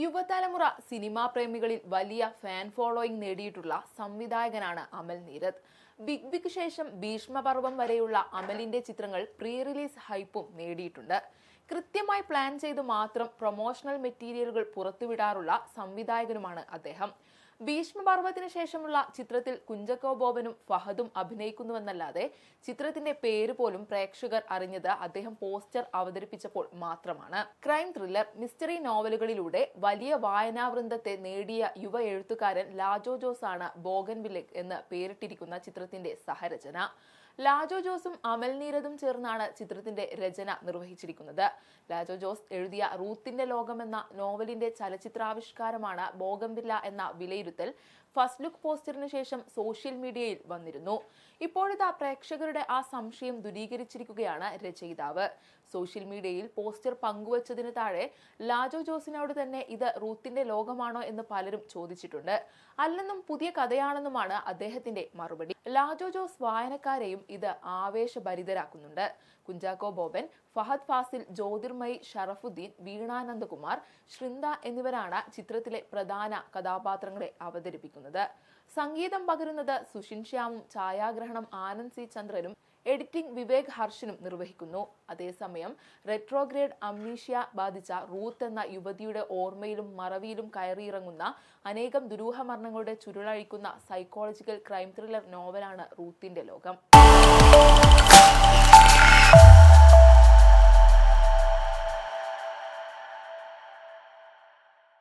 യുവതലമുറ സിനിമാ പ്രേമികളിൽ വലിയ fan following നേടിയിട്ടുള്ള സംവിധായകനാണ് അമൽ നീരദ് ബിഗ് ബിക്ക് ശേഷം ഭീഷ്മപർവം വരെയുള്ള അമലിന്റെ ചിത്രങ്ങൾ പ്രീ റിലീസ് ഹൈപ്പും നേടിയിട്ടുണ്ട്. കൃത്യമായി പ്ലാൻ ചെയ്ത് മാത്രം പ്രൊമോഷണൽ മെറ്റീരിയലുകൾ പുറത്തുവിടാറുള്ള സംവിധായകനുമാണ് അദ്ദേഹം. ഭീഷ്മപർവത്തിന് ശേഷമുള്ള ചിത്രത്തിൽ കുഞ്ചക്കോ ബോബനും ഫഹദും അഭിനയിക്കുന്നുവെന്നല്ലാതെ ചിത്രത്തിന്റെ പേര് പോലും പ്രേക്ഷകർ അറിഞ്ഞത് അദ്ദേഹം പോസ്റ്റർ അവതരിപ്പിച്ചപ്പോൾ മാത്രമാണ്. ക്രൈം ത്രില്ലർ മിസ്റ്ററി നോവലുകളിലൂടെ വലിയ വായനാവൃന്ദത്തെ നേടിയ യുവ എഴുത്തുകാരൻ ലാജോ ജോസ് ആണ് ബോഗൻവില്ലെ എന്ന് പേരിട്ടിരിക്കുന്ന ചിത്രത്തിന്റെ സഹരചന. ലാജോ ജോസും അമൽ നീരദും ചേർന്നാണ് ചിത്രത്തിന്റെ രചന നിർവഹിച്ചിരിക്കുന്നത്. ലാജോ ജോസ് എഴുതിയ റൂത്തിന്റെ ലോകം എന്ന നോവലിന്റെ ചലച്ചിത്രാവിഷ്കാരമാണ് ബോഗംബില്ല എന്ന വിലയിരുത്തൽ ഫസ്റ്റ് ലുക്ക് പോസ്റ്ററിന് ശേഷം സോഷ്യൽ മീഡിയയിൽ വന്നിരുന്നു. ഇപ്പോഴിതാ പ്രേക്ഷകരുടെ ആ സംശയം ദൂരീകരിച്ചിരിക്കുകയാണ് രചയിതാവ്. സോഷ്യൽ മീഡിയയിൽ പോസ്റ്റർ പങ്കുവച്ചതിന് താഴെ ലാജോ ജോസിനോട് തന്നെ ഇത് റൂത്തിന്റെ ലോകമാണോ എന്ന് പലരും ചോദിച്ചിട്ടുണ്ട്. അല്ലെന്നും പുതിയ കഥയാണെന്നുമാണ് അദ്ദേഹത്തിന്റെ മറുപടി. ലാജോ ജോസ് വായനക്കാരെയും ഇത് ആവേശഭരിതരാക്കുന്നുണ്ട്. കുഞ്ചാക്കോ ബോബൻ ഫഹദ് ഫാസിൽ ജ്യോതിർമയി ഷറഫുദ്ദീൻ വീണാനന്ദകുമാർ ശൃന്ദ എന്നിവരാണ് ചിത്രത്തിലെ പ്രധാന കഥാപാത്രങ്ങളെ അവതരിപ്പിക്കുന്നത്. സംഗീതം പകരുന്നത് സുഷിൻ ശ്യാമും ഛായാഗ്രഹണം ആനന്ദ് സി ചന്ദ്രനും എഡിറ്റിംഗ് വിവേക് ഹർഷനും നിർവഹിക്കുന്നു. അതേസമയം റെട്രോഗ്രേഡ് അമ്നീഷ്യ ബാധിച്ച റൂത്ത് എന്ന യുവതിയുടെ ഓർമ്മയിലും മറവിയിലും കയറിയിറങ്ങുന്ന അനേകം ദുരൂഹ മരണങ്ങളുടെ ചുരുളഴിക്കുന്ന സൈക്കോളജിക്കൽ ക്രൈം ത്രില്ലർ നോവലാണ് റൂത്തിന്റെ ലോകം.